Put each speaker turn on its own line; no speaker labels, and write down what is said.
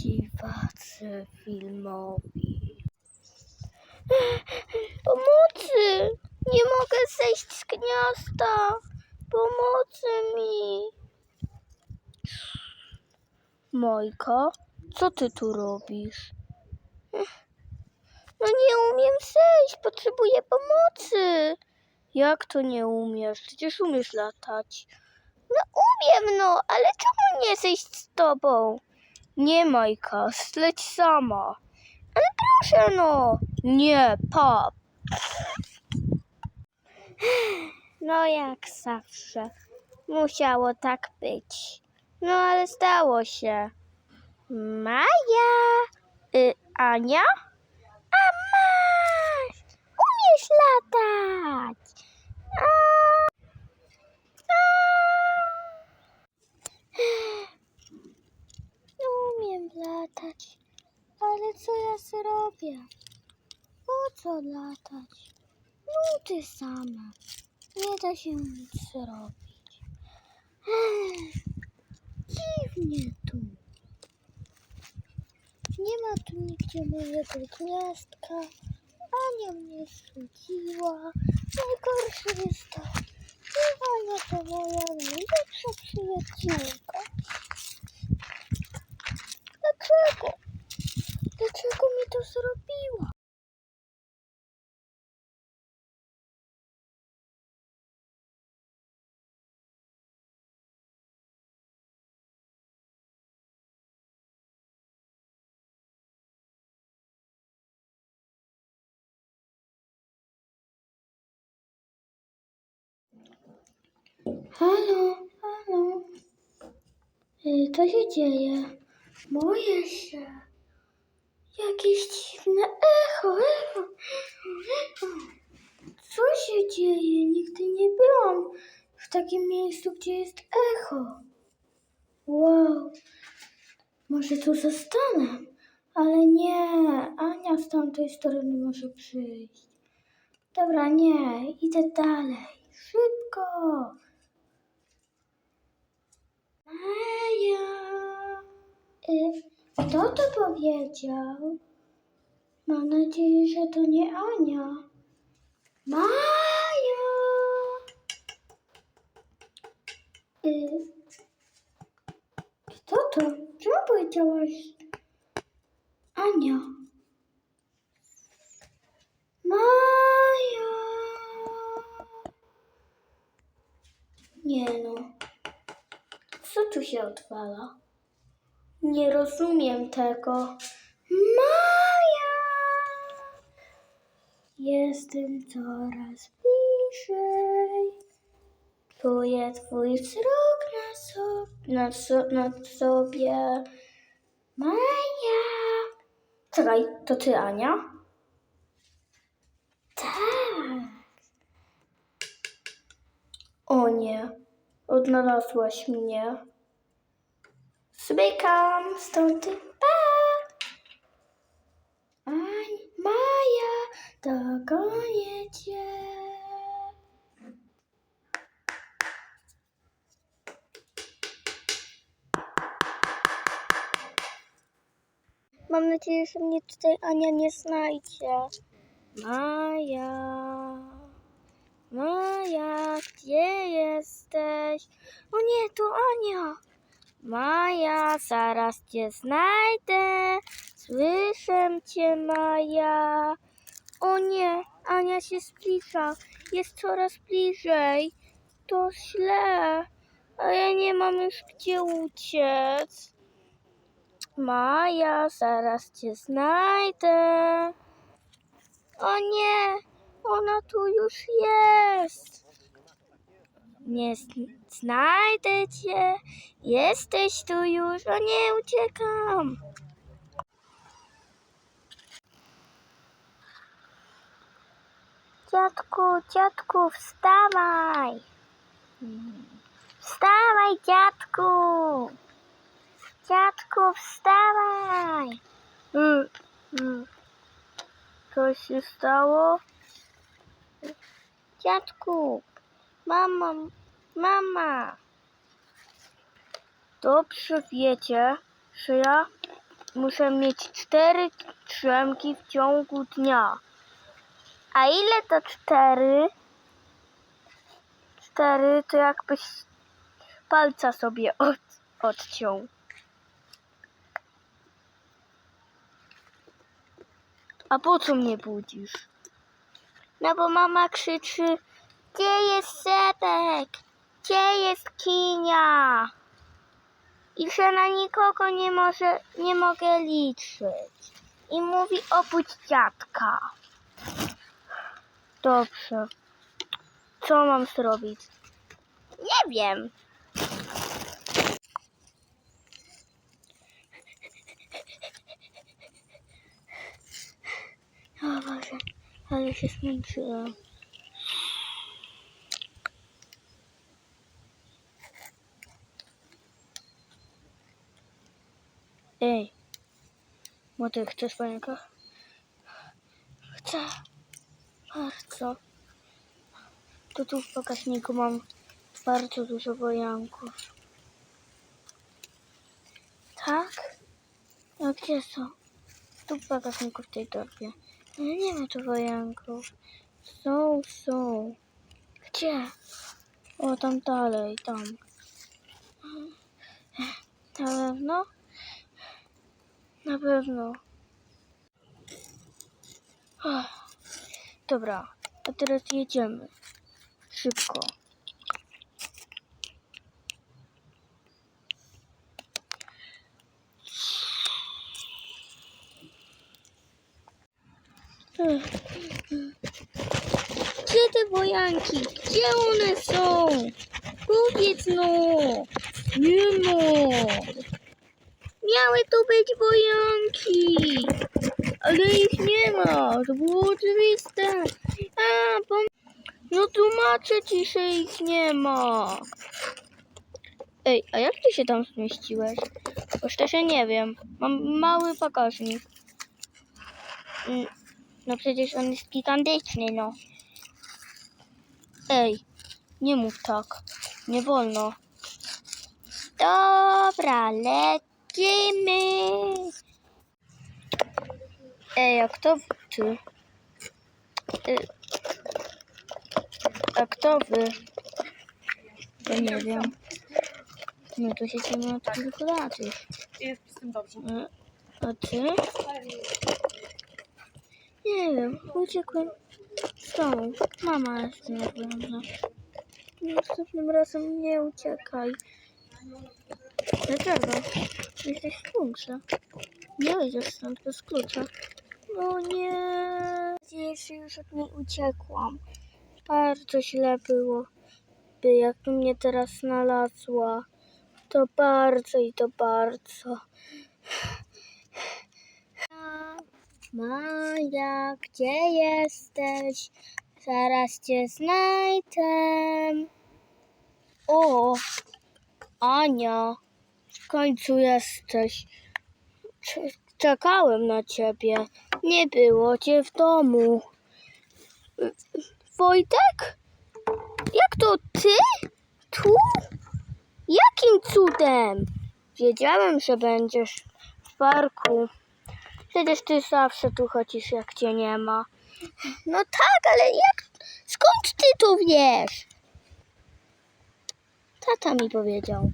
dziwacy filmowi. Pomocy! Nie mogę zejść z gniazda! Pomocy mi! Mojko, co ty tu robisz? No nie umiem zejść, potrzebuję pomocy. Jak to nie umiesz? Przecież umiesz latać. No umiem, no, ale czemu nie zejść z tobą? Nie, Majka, zleć sama. Ale proszę, no. Nie, pap. No jak zawsze. Musiało tak być. No ale stało się. Maja. Y, Ania? A masz! Umiesz latać! Latać, ale co ja zrobię? Po co latać? Nudy same. Nie da się nic zrobić. Ech, Dziwnie tu. Nie ma tu nigdzie mojego gniazdka. Ania mnie zrzuciła. Najgorsze jest to, że Ania to moja najlepsza przyjaciółka. Halo, halo. Y, Co się dzieje? Boję się. Jakieś dziwne echo, echo, echo. Co się dzieje? Nigdy nie byłam w takim miejscu, gdzie jest echo. Wow. Może tu zostanę? Ale nie, Ania z tamtej strony może przyjść. Dobra, nie, idę dalej. Szybko. Y, kto to powiedział? Mam nadzieję, że to nie Ania. Maja. Y, kto to? Czemu powiedziałaś? Ania. Maja. Nie no. Co tu się odwala? Nie rozumiem tego. Maja! Jestem coraz bliżej. Czuję twój wzrok na, so, na, so, na sobie. Maja! Czekaj, to ty, Ania? Tak. O nie, odnalazłaś mnie. Zbykam stąd, pa! Ań, Maja, dogonię cię. Mam nadzieję, że mnie tutaj Ania nie znajdzie. Maja, Maja, jesteś? O nie, to Ania. Maja, zaraz cię znajdę. Słyszę cię, Maja. O nie, Ania się zbliża. Jest coraz bliżej. To źle. A ja nie mam już gdzie uciec. Maja, zaraz cię znajdę. O nie, ona tu już jest. Nie zn- znajdę cię. Jesteś tu już. O nie, uciekam. Dziadku, dziadku, wstawaj. Wstawaj, dziadku. Dziadku, wstawaj. Mm, mm. Co się stało? Dziadku, mama, mama. Dobrze wiecie, że ja muszę mieć cztery drzemki w ciągu dnia. A ile to cztery? Cztery to jakbyś palca sobie od, odciął. A po co mnie budzisz? No bo mama krzyczy, gdzie jest Sebek? Gdzie jest Kinia? I że na nikogo nie, może, nie mogę liczyć. I mówi obudź dziadka. Dobrze. Co mam zrobić? Nie wiem. O Boże, ale się zmęczyłam. Ej, młody, chcesz panienka? Chcę. Bardzo. To tu w bagażniku mam bardzo dużo wojanków. Tak? A gdzie są? Tu w bagażniku w tej torbie. Ale nie ma tu wojanków. Są, są. Gdzie? O, tam dalej, tam. Na pewno? Na pewno. Ach, Dobra, a teraz jedziemy. Szybko. Gdzie te wojanki? Gdzie one są? Powiedz no. Nie ma. Miały tu być wojanki. Ale ich nie ma. To było oczywiste. A, pom- no tłumaczę ci, że ich nie ma. Ej, a jak ty się tam zmieściłeś? Bo szczerze nie wiem. Mam mały bagażnik. Mm, No przecież on jest gigantyczny, no. Ej, nie mów tak. Nie wolno. Dobra, lecimy. Ej, a kto ty? Y, A kto wy? Ja nie wiem. My tu siedzimy od kilku lat już.
Jest z tym dobrze.
Y, A ty? Nie wiem, uciekłem z domu. Mama jest nerwowa. Następnym razem nie uciekaj. Dlaczego? Jesteś w bunkrze. Nie wyjdziesz stąd bez klucza. No nie. Jeszcze już od niej uciekłam. Bardzo źle było. By jak mnie teraz znalazła. To bardzo i to bardzo. Maja, gdzie jesteś? Zaraz cię znajdę. O, Ania, w końcu jesteś. Cze- Czekałem na ciebie. Nie było cię w domu. Wojtek? Jak to ty? Tu? Jakim cudem? Wiedziałem, że będziesz w parku. Przecież ty zawsze tu chodzisz, jak cię nie ma. No tak, ale jak... Skąd ty to wiesz? Tata mi powiedział.